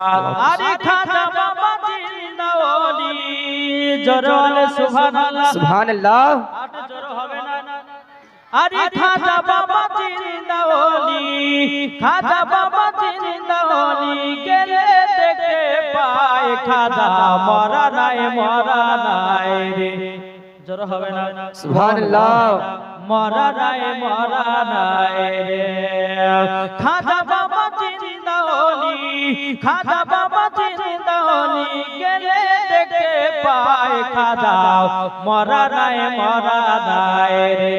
আরে খাজা বাবা জিন্দাওয়ালি জরওয়ালে সুবহানাল্লাহ। সুবহানাল্লাহ। আট জোর হবে না আরে খাজা বাবা জিন্দাওয়ালি। খাজা বাবা জিন্দাওয়ালি। গেলে দেখতে পায় খাজা মরা নাই মরা নাই রে। জোর হবে না সুবহানাল্লাহ। মরা নাই মরা নাই রে। খাজা বাবা জিন্দাওয়ালি খাজা বাবা জিন্দাওয়ালি গেলে। পায় খাজা মরা নাই মরা নাই রে।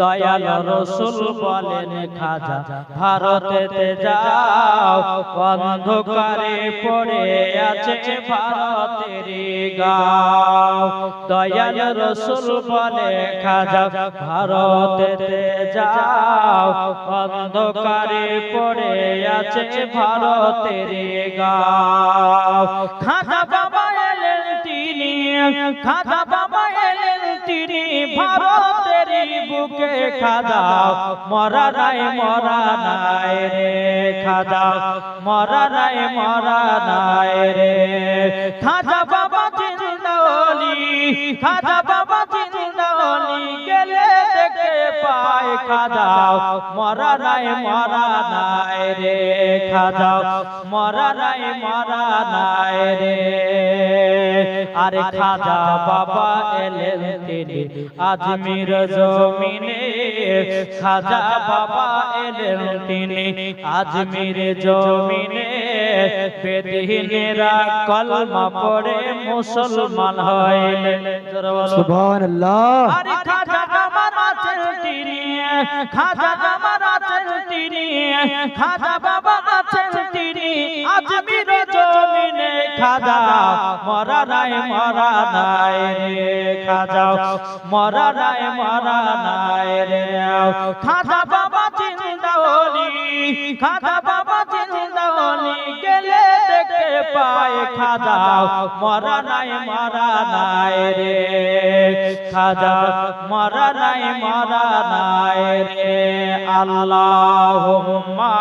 দয়াল রসুল বলেন, খাজা, ভারতেতে যাও, অন্ধকারে পড়ে আছে ভারতের গাও। দয়াল রসুল বলে, খাজা, ভারতেতে যাও, অন্ধকারে পড়ে আছে ভারতের গাও। খাজা বাবা এলেন তিনি ভারতের বুকে খাজা মরা নাই মরা নাই রে খাজা মরা নাই মরা নাই রে। খাজা বাবা জিন্দাওয়ালি খাজা বাবা জিন্দাওয়ালি গেলে খাজা মরা নাই মরা নাই রে খাজা মরা নাই মরা নাই রে। আরে খাজা বাবা এলেন তিনি আজমির জমিনে খাজা বাবা এলেন তিনি আজমির জমিনে বেদিনেরা কলমা পড়ে মুসলমান হইলেন জোরে বলো। সুবহানাল্লাহ আরে খাজা আমার আছেন তিনি খাজা আমার আছেন তিনি খাজা বাবা মরা নাই মরা নাই রে খাজা মরা নাই মরা নাই রে খাজা বাবা জিন্দাওয়ালি খাজা বাবা জিন্দাওয়ালি গেলে দেখতে পায় খাজা মরা নাই মরা নাই রে খাজা মরা নাই মরা নাই রে আল্লাহুম্মা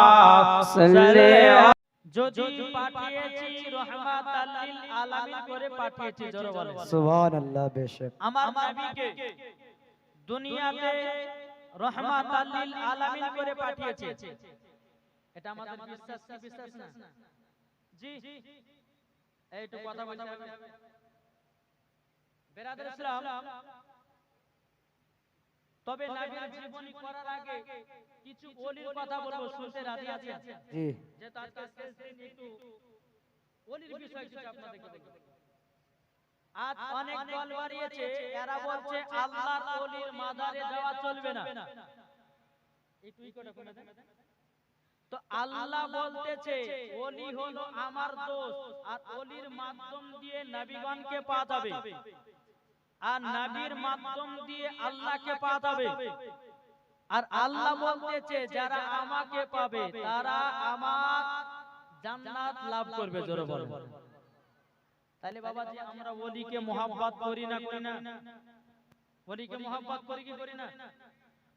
সাল্লি যদি পাঠিয়েছি রহমাতাল লিল আলামিন করে পাঠিয়েছি জোরে বলেন সুবহানাল্লাহ বেশক। আমার নবীকে দুনিয়াতে রহমাতাল লিল আলামিন করে পাঠিয়েছে। এটা আমাদের বিশ্বাস কি বিশ্বাস না। জি। এইটু কথা বলতে বেরাদার ইসলাম তবে নবীর জীবনী করার আগে কিছু ওলির কথা বলব শুনতে রাজি আছেন? জি। যে শেষ দিন একটু ওলির বিষয় কিছু আপনাদেরকে বলব আজ অনেক দল বাড়িয়েছে এরা বলছে আল্লাহর ওলির মাজারে যাওয়া চলবে না। তো আল্লাহ বলতেছে ওলি হলো আমার দোস্ত আর ওলির মাধ্যম দিয়ে নবীগণকে পাওয়া যাবে। আর নবীর মাধ্যম দিয়ে আল্লাহকে পাওয়া যাবে। আর আল্লাহ বলতেছে যারা আমাকে পাবে তারা আমার জান্নাত লাভ করবে জোরে বলো তাহলে বাবা যে আমরা ওলিকে মোহাব্বত করি না করি না? ওলিকে মোহাব্বত করি কি করি না?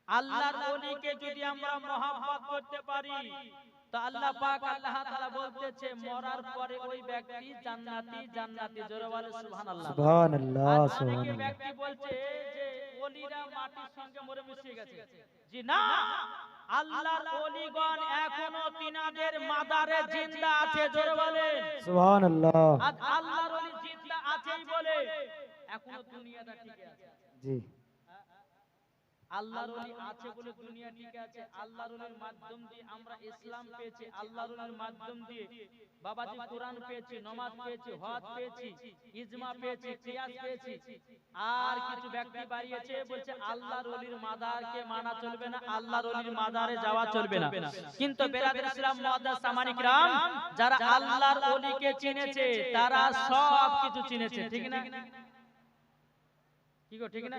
আল্লাহর ওলিকে যদি আমরা মোহাব্বত করতে পারি তো আল্লাহ পাক আল্লাহ তাআলা বলতেছে মরার পরে ওই ব্যক্তি জান্নাতি জান্নাতি জোরে বলে সুবহানাল্লাহ। সুবহানাল্লাহ সুবহানাল্লাহ। ব্যক্তি বলছে যে ওলিরা মাটির সঙ্গে মরে মিশে গেছে। জি না! আল্লাহর ওলিগণ এখনও তিনাদের মাদারে জিন্দা আছে জোরে বলেন। সুবহানাল্লাহ। আজ আল্লাহর ওলি জিন্দা আছেই বলে। এখনও দুনিয়াটা ঠিক আছে। জি। আল্লাহর ওলি আছে বলে দুনিয়া টিকে আছে আল্লাহর ওলির মাধ্যম দিয়ে আমরা ইসলাম পেয়েছি আল্লাহর ওলির মাধ্যম দিয়ে। বাবাজি কোরআন পেয়েছি নমাজ পেয়েছি হজ পেয়েছি ইজমা পেয়েছি কিয়াস পেয়েছি। আর কিছু ব্যক্তি বাড়িয়েছে বলছে আল্লাহর ওলির মাদারকে মানা চলবে না আল্লাহর ওলির মাদারে যাওয়া চলবে না। কিন্তু বেরাদের ইসলাম মুআদ্দাস সামানিক রাম যারা আল্লাহর ওলিকে চিনেছে তারা সব কিছু চিনেছে। ঠিক না কি গো ঠিক না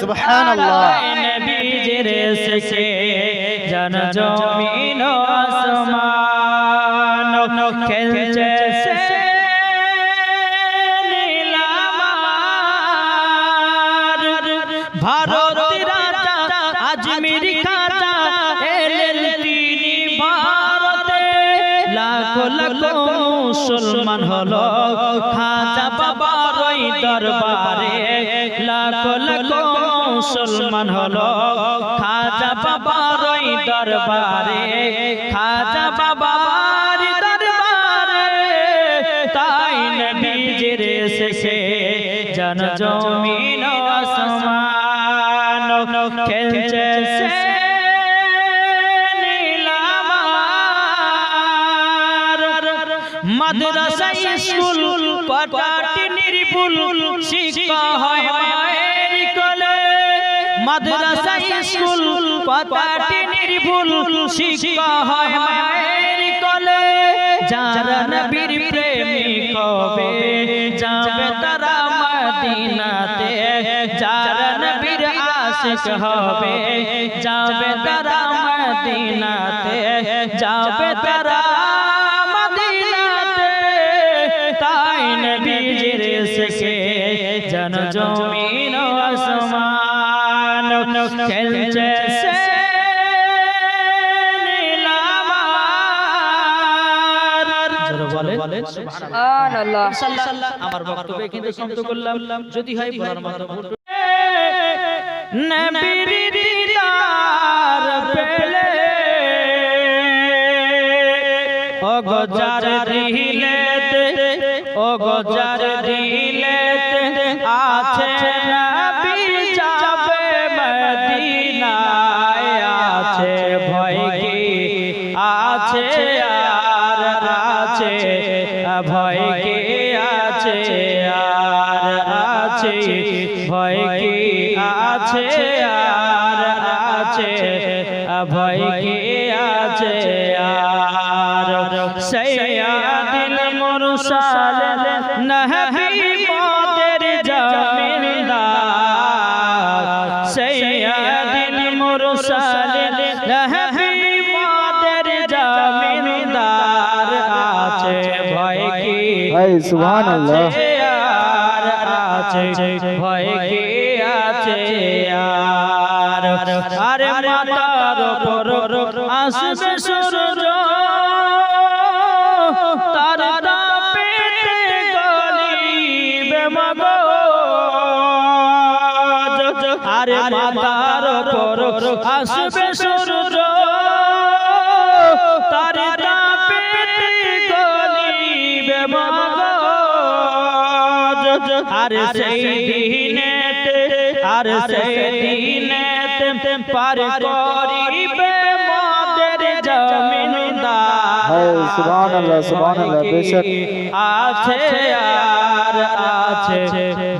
সুবহানাল্লাহ। নবীজির শেষে জন জমিন আসমান খেলছে ভারতের রাজা আজমির খাজা এলেন তিনি ভারতে। লাখ লাখ মুসলমান হলো খাজা বাবার ওই দরবারে। মুসলমান হলো, খাজা বাবার দরবারে, খাজা বাবার দরবারে। তাই নবীজির শেষে জন জমিন আসমান খেলছে মাদ্রাসা স্কুল পাটাটি নির্ভুল, শিক্ষা হয় পাটাটি নির্ভুল শিক্ষা হয় মায়ের কোলে। যারা নবীর প্রেমিক হবে, যাবে তারা মদিনাতে। যারা নবীর আশিক হবে, যাবে তারা মদিনাতে। যাবে তারা মদিনাতে। তাই নবীজির শেষে জন জমিন সুবহানাল্লাহ। আমার বক্তব্য কিন্তু সমাপ্ত করলাম। যদি হয় বলার মতো নবীর দিদার পেলে ও গজার ও গজার আছে আছে ভয় কি আছে আর সৈয়াদিল মুরসাল নহবি মোদের জমিনদার সৈয়াদিল মুরসাল নহবি মোদের জমিনদার আছে ভয় কি এই সুবহানাল্লাহ। আছে আর আছে ভয় কি আছে আর আরে মাতার আসবে সূর্য। তার আরে মাতার আসবে সূর্য। আর সেই দিনেতে, আর সেই দিনেতে পার করিবে মোদের জমিনদার। সুবহানাল্লাহ, সুবহানাল্লাহ, বেশক। আছে আর আছে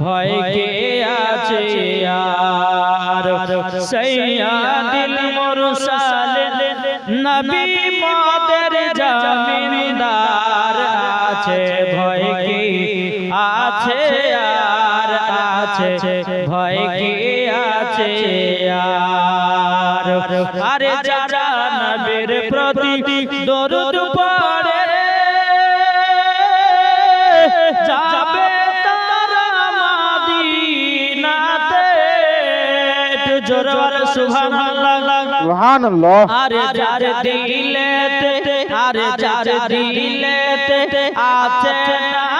ভয় কে আছে আর। সৈয়াদিল মুরসাল নবী মোদের জমিনদার। আছে ভয় কি আছে আর আছে জোরে বলো সুবহানাল্লাহ। সুবহানাল্লাহ। আরে যার দিলেতে আরে যার দিলেতে আছে নবীর